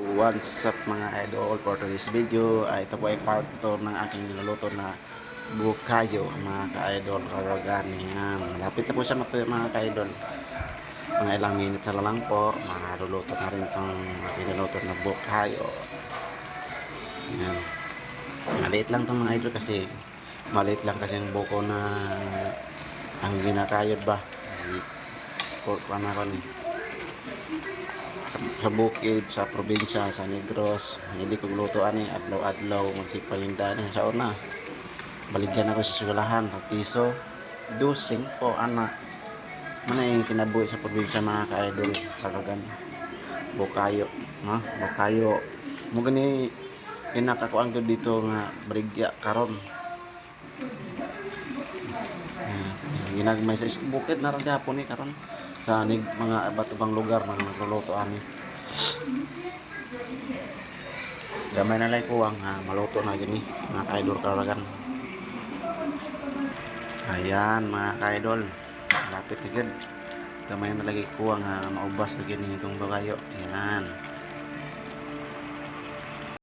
What's up mga idol? For today's video ay ito po ay part 2 ng aking niluluto na bukayo mga ka-idol. Karagani malapit na po siya matuyo mga ka-idol. Mga ilang minutes na lang po maruluto na rin itong niluluto na bukayo. Yan. Maliit lang itong mga idol kasi maliit lang kasi ang buko na ang ginakayod ba? Pork pa na ko ni sa bukid, sa probinsya, sa Negros. Hindi kong luto ani, adlaw-adlaw, magsipalinda ni sa una. Baligyan ako sa sulahan, piso. Dosing po, ana. Mana yung kinabuhi sa probinsya mga ka-idol sa kagan. Bukayo, no? Bukayo. Mo gani inakakuan ko dito nga baligya karon. Ginagmay sa bukid na rin ni karon sa nig mga iba't ibang lugar na nagluluto ani. Gamay na lang kuwang ha, maluto na gini mga ka-idol karagan. Ayan mga ka-idol, malapit na. Gamay na lagi kuwang ha, maubas na gini itong bagayo. Ayan.